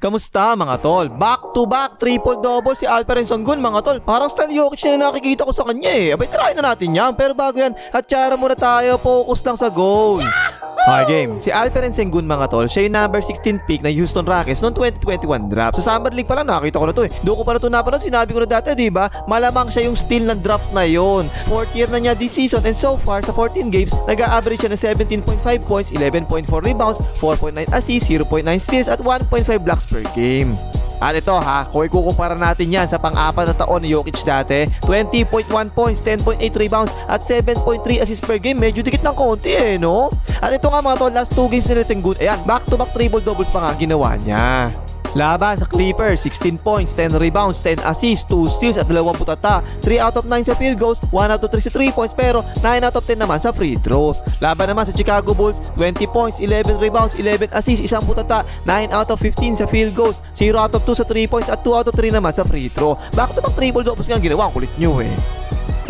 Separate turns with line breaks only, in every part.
Kamusta mga tol? Back to back triple double si Alperen Sangun mga tol. Parang style Jokic na nakikita ko sa kanya eh. Abay try na natin yan. Pero bago yan, hatsara muna tayo. Focus lang sa goal. Okay game. Si Alperen Sengun mga tol, siya yung number 16 pick ng Houston Rockets noong 2021 draft. Sa Summer League pa lang nakita ko na to eh. Doon ko pa na to napanood, sinabi ko na dati, di ba? Malamang siya yung steal ng draft na yon. Fourth year na niya this season and so far sa 14 games, nag-a-average siya ng 17.5 points, 11.4 rebounds, 4.9 assists, 0.9 steals at 1.5 blocks per game. At ito ha, kung ikukumpara natin yan sa pang-apat na taon ni Jokic dati, 20.1 points, 10.8 rebounds, at 7.3 assists per game, medyo dikit ng konti eh, no? At ito nga mga tol, last 2 games nila Sengun, ayan, back-to-back triple doubles pa nga ginawa niya. Laban sa Clippers, 16 points, 10 rebounds, 10 assists, 2 steals at 2 putata. 3 out of 9 sa field goals, 1 out of 3 sa 3 points pero 9 out of 10 naman sa free throws. Laban naman sa Chicago Bulls, 20 points, 11 rebounds, 11 assists, 1 putata, 9 out of 15 sa field goals, 0 out of 2 sa 3 points at 2 out of 3 naman sa free throw. To back triple doubles nga ginawa, ang kulit nyo eh.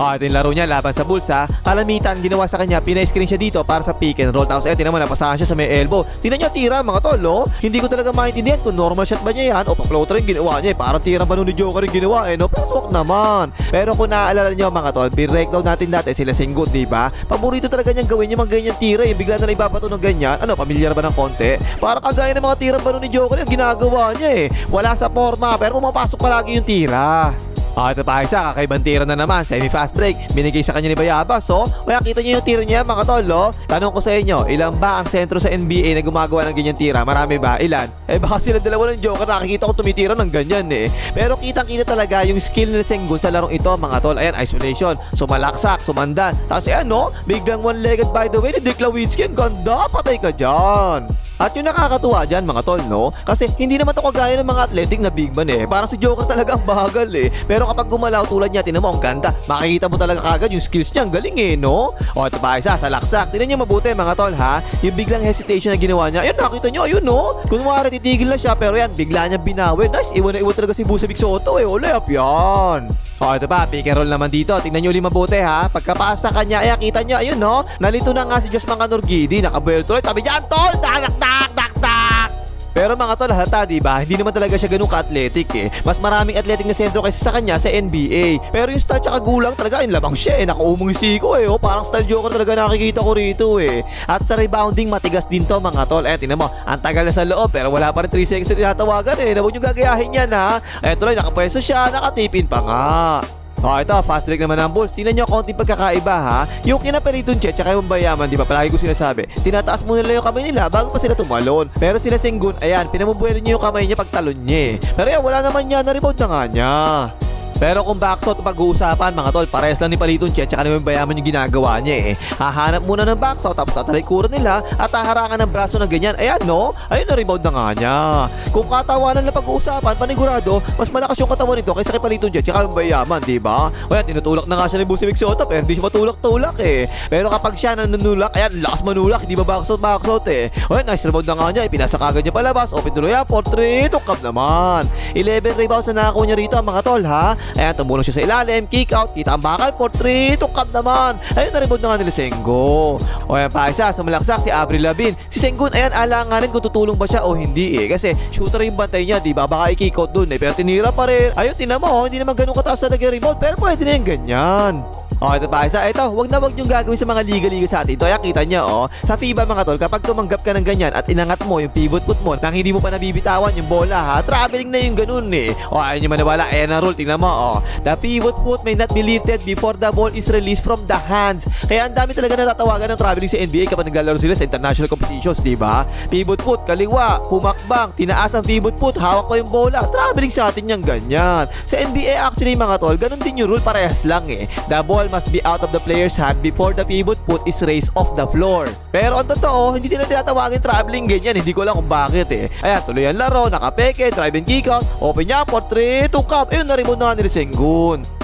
Ah, ito yung laro niya laban sa Bulls ha. Kalamitan ginawa sa kanya, pina-screen siya dito para sa pick and roll. Tapos eh, tinan mo, napasahan siya sa may elbow. Tinan niyo tira mga tol, no? Hindi ko talaga maintindihan kung normal shot ba niya yan o pa-floater yung ginawa niya. Eh. Parang tira ba ni Joker yung ginawa eh, no? Swak naman. Pero kung naaalala niyo mga tol, breakdown natin dati sila Sengun, di ba? Paborito talaga niyang gawin yung mga ganyan tira. Yung bigla na lang ibabato ng ganyan. Ano, pamilyar ba ng konti? Parang kagaya ng mga tira ba ni Joker yung ginagawa niya eh. Wala sa forma, pero pumapasok palagi yung tira. Ah, ito pa isa, kakaibang tira na naman, semi-fast break, binigay sa kanya ni Bayabas, so, kaya kita niyo yung tira niya mga tol, no? Tanong ko sa inyo, ilan ba ang sentro sa NBA na gumagawa ng ganyan tira? Marami ba? Ilan? Eh baka sila dalawa ng joker, nakikita ko tumitira ng ganyan eh. Pero kitang-kita talaga yung skill ni Sengun sa larong ito mga tol. Ayan, isolation, sumalaksak, sumandan. Tapos ayan no, biglang one-legged by the way ni Dick Nowitzki, ang ganda, patay ka dyan. At yung nakakatuwa dyan mga tol no Kasi hindi naman to kagaya ng mga athletic na big man eh Parang si Joker talaga ang bagal eh Pero kapag gumalaw tulad niya tinan mo ang ganda Makikita mo talaga kagad yung skills niya Ang galing eh no O ito pa isa sa laksak Tinan niyo mabuti mga tol ha Yung biglang hesitation na ginawa niya Ayun nakita niyo ayun no Kunwari titigil na siya Pero yan bigla niya binawi Nice iwan na iwan talaga si Busabic Soto eh Ulayap yan o, ito pa, pick and roll naman dito. Tingnan nyo ulit mabuti ha. Pagkapasa kanya, ayan, kita nyo, ayun no. Nalito na nga si Josh Manganorgidi. Nakabuelo tuloy. Tabi dyan, tol! Tak, tak, tak, tak, tak! Pero mga tol, halata, di ba? Hindi naman talaga siya ganun ka-athletic eh. Mas maraming athletic na sentro kaysa sa kanya sa NBA. Pero yung style tsaka gulang talaga, yung labang siya eh. Nakaumong siko eh. Oh. Parang style joker talaga nakikita ko rito eh. At sa rebounding, matigas din to mga tol. Eh, tinan mo, ang tagal na sa loob pero wala pa rin 3 seconds na tinatawagan eh. Nabuod yung gagayahin yan ha. Eh, tuloy, nakapwesto siya, nakatipin pa nga. Oh, ito, fast break naman ng Bulls. Tingnan nyo konting pagkakaiba ha. Yung kinapelitong Chet tsaka yung Bayaman, di ba? Palagi ko sinasabi. Tinataas muna nila yung kamay nila bago pa sila tumalon. Pero sila Sengun, ayan, pinamumuelo niya yung kamay niya pag talon niya eh. Pero yan, wala naman niya. Na-rebound na nga niya. Pero kung backshot pag-uusapan mga tol, pares lang ni Paliton Chet tsaka naman bayaman yung ginagawa niya eh. Hahanap muna ng backshot tapos tatalikuran nila at haharangan ng braso na ganyan. Ayan no, ayun na rebound na nga niya. Kung katawanan lang pag-uusapan, panigurado, mas malakas yung katawan nito kaysa kay Paliton Chet tsaka bayaman, di ba? Kaya tinutulak na nga siya ni Busiwik Soto pero hindi siya matulak-tulak eh. Pero kapag siya nanunulak, ayan, lakas manulak, hindi ba backshot backshot eh. Ayan, nice rebound na nga niya, ipinasa kagad niya palabas, open tuloy yan, portrait, tukap naman. 11 rebounds na nakakuha niya rito mga tol ha. Ayan, tumulong siya sa ilalim, kick out, kita ang bakal, portrait, tukap naman. Ayun, na-rebound na nga nila Sengo. O ayan pa isa, sa malaksak si Avril Lavigne. Si Sengun, ayan, alanganin kung tutulong ba siya o hindi eh. Kasi shooter yung bantay niya, di ba? Baka i-kick out dun eh. Pero tinira pa rin. Ayun, tinan mo, oh, hindi naman ganun kataas na nag-rebound. Pero pwede na yung ganyan. Oh, ito pa isa. Ito, wag na wag niyong gagawin sa mga liga-liga sa atin. Ito, ayan, kita niyo, oh. Sa FIBA mga tol, kapag tumanggap ka ng ganyan at inangat mo yung pivot foot mo nang hindi mo pa nabibitawan yung bola, ha? Traveling na yung ganun, eh. Oh, ayun yung manawala. Ayan ang rule. Tingnan mo, oh. The pivot foot may not be lifted before the ball is released from the hands. Kaya ang dami talaga natatawagan ng traveling sa NBA kapag naglalaro sila sa international competitions, di ba? Pivot foot, kaliwa, humakbang, tinaas ang pivot foot, hawak ko yung bola. Traveling sa atin yung ganyan. Sa NBA actually mga tol, ganun din yung rule parehas lang eh. The ball must be out of the player's hand before the pivot foot is raised off the floor. Pero ang totoo, hindi nila tinatawagin traveling ganyan. Hindi ko lang kung bakit eh. Ayan, tuloy ang laro, nakapeke, drive and kick out, open niya, portrait, tukap. Ayun, na-rebound na ni Sengun.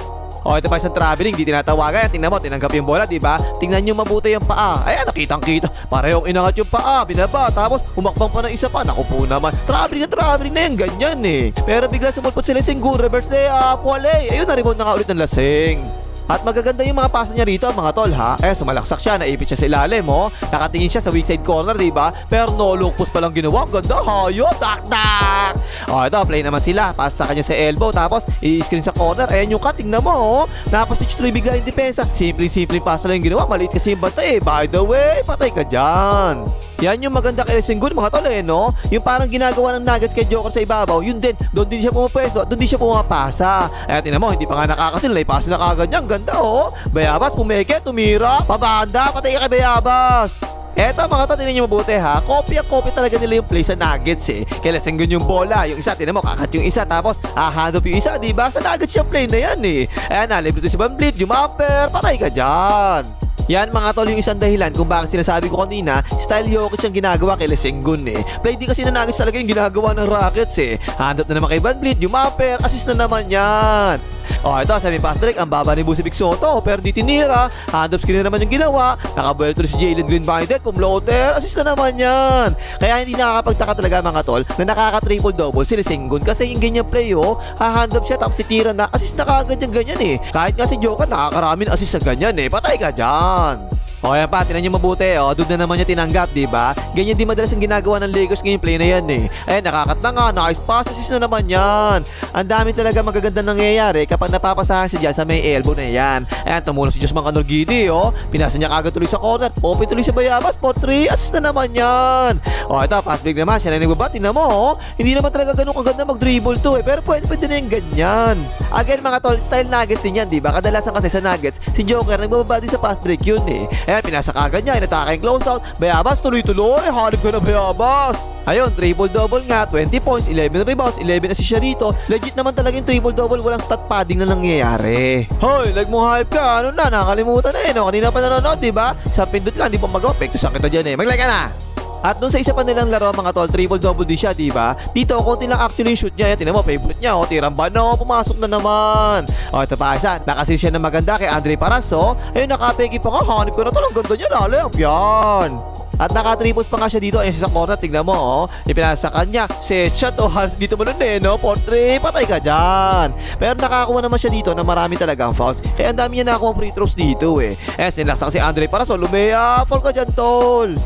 O, ito pa isang traveling, di tinatawagan. Tingnan mo, tinanggap yung bola, di ba? Tingnan nyo mabuti yung paa. Ayan, nakitang kita. Parehong inangat yung paa, binaba. Tapos, umakbang pa ng isa pa. Naku po naman. Traveling na traveling na yan, ganyan eh. Pero bigla sumulpot sila Sengun, reverse layup, wale. Ayun, na-rebound na nga ulit ng lasing. At magaganda yung mga pasa niya rito, mga tol ha. Eh, sumalaksak siya, naipit siya sa ilalim, oh. Nakatingin siya sa weak side corner, di ba? Pero no look pa lang ginawa. Ganda, hayo, tak tak. O ito, play naman sila. Pass sa kanya sa elbow. Tapos, i-screen sa corner. Ayan yung cut. Tingnan mo, oh. Napaswitch tuloy bigla yung depensa. Simple-simple pass lang yung ginawa. Maliit kasi yung bantay eh. By the way, patay ka dyan. Yan yung maganda kay Senggun mga tol eh, no? Yung parang ginagawa ng Nuggets kay Joker sa ibabaw, yun din, doon din siya pumapwesto doon din siya pumapasa. Ayan, tinan mo, hindi pa nga nakakasin, laypasin na kagad niya, ganda oh. Bayabas, pumeke, tumira, pabanda, patay ka kay Bayabas. Eto mga to, tinan nyo mabuti ha. Kopya-kopya talaga nila yung play sa Nuggets eh. Kaya Senggun yung bola. Yung isa, tinan mo, kakat yung isa. Tapos, hahanap yung isa, di ba? Sa Nuggets yung play na yan eh. Ayan na, libre to si Van Vliet, jumamper, patay ka dyan. Yan mga tol yung isang dahilan kung bakit sinasabi ko kanina, style Jokic ang ginagawa kay Lesenggun eh. Play di kasi na Nuggets talaga yung ginagawa ng Rockets eh. Hand up na naman kay Van Vliet, yung mapper, assist na naman yan. Oh, ito, semi pass break, ang baba ni Busi Big Soto, pero di tinira, hand up screen na naman yung ginawa, nakabuelto si Jalen Green minded, pumloater, assist na naman yan. Kaya hindi nakakapagtaka talaga mga tol, na nakaka-triple double si Lesenggun kasi yung ganyan play oh, ha-hand up siya tapos titira na, assist na kagad yung ganyan eh. Kahit nga si Joker, nakakaraming assist sa ganyan eh, patay ka dyan. O yan pa, tinan nyo mabuti, o, doon na naman niya tinanggap, di ba? Ganyan din madalas ang ginagawa ng Lakers ngayon play na yan eh. Ayan, nakakat na nga, nice pass, assist na naman yan. Ang dami talaga magaganda nangyayari kapag napapasahan si Jan sa may elbow na yan. Ayan, tumulong si Josman Canorgidi, o. Pinasa niya kagad tuloy sa corner, open tuloy sa Bayabas, for 3, assist na naman yan. O, ito, fast break naman, siya na nagbaba, tinan mo, o. Hindi naman talaga ganun kaganda mag-dribble to eh, pero pwede, pwede na yung ganyan. Again, mga tol, style nuggets din yan, di ba? Kadalasan kasi sa nuggets, si Joker nagbababa din sa fast break yun eh. Ayan, pinasa kagad niya, inatake yung close out. Bayabas, tuloy-tuloy. Halip ka na Bayabas. Ayun, triple-double nga. 20 points, 11 rebounds, 11 assists siya rito. Legit naman talaga yung triple-double. Walang stat padding na nangyayari. Hoy, lag mo hype ka. Ano na, nakalimutan na eh. No? Kanina pa nanonood, di ba? Sa pindot lang, di pa magawa. Pekto sa kita dyan eh. Mag-like ka na. At dun sa isa pa nilang laro mga tol, triple double di siya, di ba? Dito konti lang actually yung shoot niya. Yan, tinan mo, favorite niya, oh, tirang bano, pumasok na naman. O, ito pa isa, nakasil siya ng maganda kay Andre Paraso. Ayun, nakapegi pa ka, hanip ko na to, ang ganda niya, lalap, yan. At naka-triples pa nga siya dito. Ayun siya sa corner. Tignan mo, oh. Ipinasa sa kanya. Set shot, oh. Halos dito mo nun eh, no? Portrait. Patay ka dyan. Pero nakakuha naman siya dito na marami talagang fouls. Kaya ang dami niya nakakuha free throws dito eh. Eh, sinilaksa si Andre Paraso. Lumea. Fall ka dyan, tol.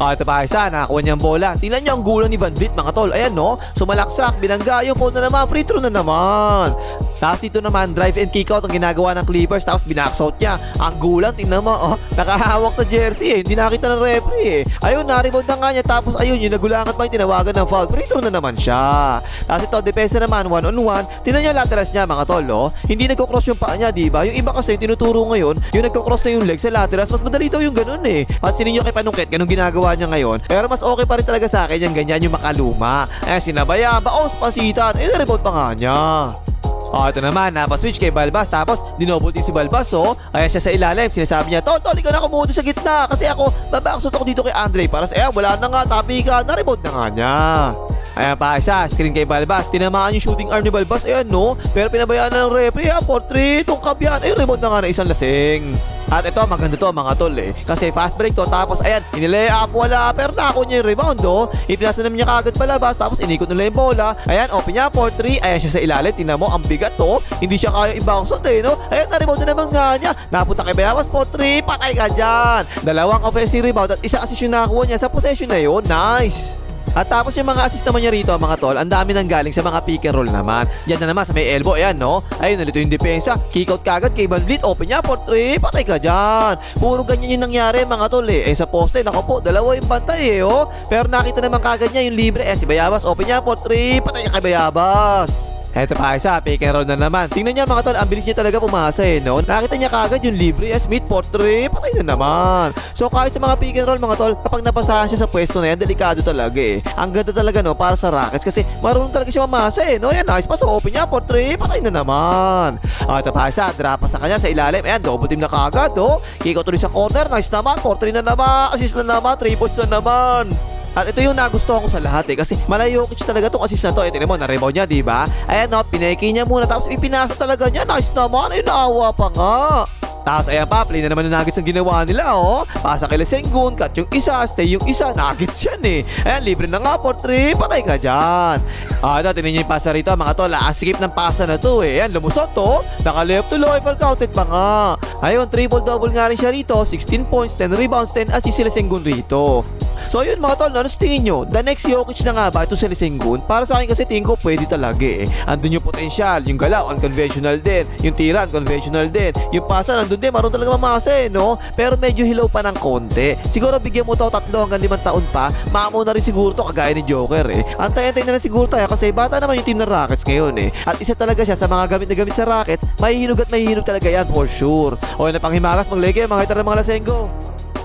Ah, ito pa isa, nakakuha niyang bola. Tingnan niyo ang gulang ni Van Vliet, mga tol. Ayan, no? Sumalaksak, binangga, yung phone na naman, free throw na naman. Tapos dito naman, drive and kick out ang ginagawa ng Clippers. Tapos binax out niya. Ang gulang, tingnan mo, oh. Nakahawak sa jersey, eh. Hindi nakita ng referee, eh. Ayun, na-rebound na nga niya. Tapos ayun, yung nagulangan pa yung tinawagan ng foul. Free throw na naman siya. Tapos ito, depensa naman, one on one. Tingnan niyo laterals niya, mga tol, oh. Hindi nagko-cross yung paa niya, di ba? Yung iba kasi, yung tinuturo ngayon, yung nagko-cross na yung leg sa laterals, mas madali daw yung ganun, eh. Pansinin niyo kay Panungkit, ganun ginagawa niya ngayon. Pero mas okay pa rin talaga sa akin yung ganyan, yung makaluma. Eh, sinabaya, baos, pasitan. Eh, na-rebound pa nga niya. Oh, ito naman, napaswitch kay Balbas tapos dinouble team si Balbas oh. Ayan siya sa ilalim, sinasabi niya, Tol, tol, ikaw na kumuha sa gitna kasi ako, babaksot ako dito kay Andre para sa eh, wala na nga, tapi ka, na-rebound na nga niya. Ayan pa isa, screen kay Balbas. Tinamaan yung shooting arm ni Balbas. Ayan no. Pero pinabayaan na ng referee. Ah, portrait. Tungkab yan. Ayun, rebound na nga na isang lasing. At ito, maganda to mga tol eh. Kasi fast break to. Tapos ayan, inilay up. Wala. Pero nako niya yung rebound oh. Ipinasa naman niya kagad palabas. Tapos inikot nila yung bola. Ayan, open niya. 4-3. Ayan siya sa ilalim. Tingnan mo, ang bigat to. Hindi siya kaya i-bounce out eh no. Ayan, na-rebound na naman nga niya. Napunta kay Bayabas. 4-3. Patay ka dyan. Dalawang offensive rebound at isa assist yung nakakuha niya sa possession na yun. Nice. At tapos yung mga assist naman niya rito, mga tol, ang dami nang galing sa mga pick and roll naman. Yan na naman sa may elbow, ayan no. Ayun, nalito yung depensa. Kick out kagad kay Van Vliet, open niya, for 3, patay ka dyan. Puro ganyan yung nangyari, mga tol eh. Eh sa poste, nako po, dalawa yung bantay eh, oh. Pero nakita naman kagad niya yung libre, eh si Bayabas, open niya, for 3, patay ka kay Bayabas. Eto pa isa, pick roll na naman. Tingnan niya mga tol, ang bilis niya talaga pumasa eh, no? Nakita niya kagad yung libre, eh, Smith, portrait, patay na naman. So kahit sa mga pick roll mga tol, kapag napasahan siya sa pwesto na yan, delikado talaga eh. Ang ganda talaga no, para sa Rockets kasi marunong talaga siya mamasa eh, no? Yan, nice pass, open niya, portrait, patay na naman. Ah, ito pa isa, drop pa sa kanya sa ilalim. Ayan, double team na kagad. Kick out tuloy sa corner, nice naman, portrait na naman, assist na naman, three points na naman. At ito yung nagustuhan ko sa lahat eh kasi malayo kitch talaga tong assist na to. Eh, tingnan mo, na-rebound niya, di ba? Ayan no, pineki niya muna tapos ipinasa talaga niya. Nice naman, ay naawa pa nga. Tapos ayan pa, play na naman ng Nuggets ang ginawa nila, oh. Pasa kay Sengun, cut yung isa, stay yung isa, Nuggets yan eh. Ayan, libre na nga for 3, patay ka dyan. Ah, ito, tinan niyo yung pasa rito, mga tol. Ang skip ng pasa na to eh. Ayan, lumusot to. Naka-left to low, fall counted pa nga. Ayun, triple-double nga rin siya rito. 16 points, 10 rebounds, 10 assists sila Sengun rito. So yun mga tol, ano sa tingin nyo? The next Jokic na nga ba ito si Lisengun? Para sa akin kasi tingin ko pwede talaga eh. Andun yung potential, yung galaw, unconventional din. Yung tira, unconventional din. Yung pasa, nandun din, marunong talaga mamasa eh, no? Pero medyo hilaw pa ng konti. Siguro bigyan mo to tatlo hanggang limang taon pa, maamo na rin siguro to kagaya ni Joker eh. Antay-antay na lang siguro tayo kasi bata naman yung team ng Rockets ngayon eh. At isa talaga siya sa mga gamit na gamit sa Rockets, mahihinog at mahihinog talaga yan for sure. O na panghimagas, maglege, mga hitar ng mga lasenggo.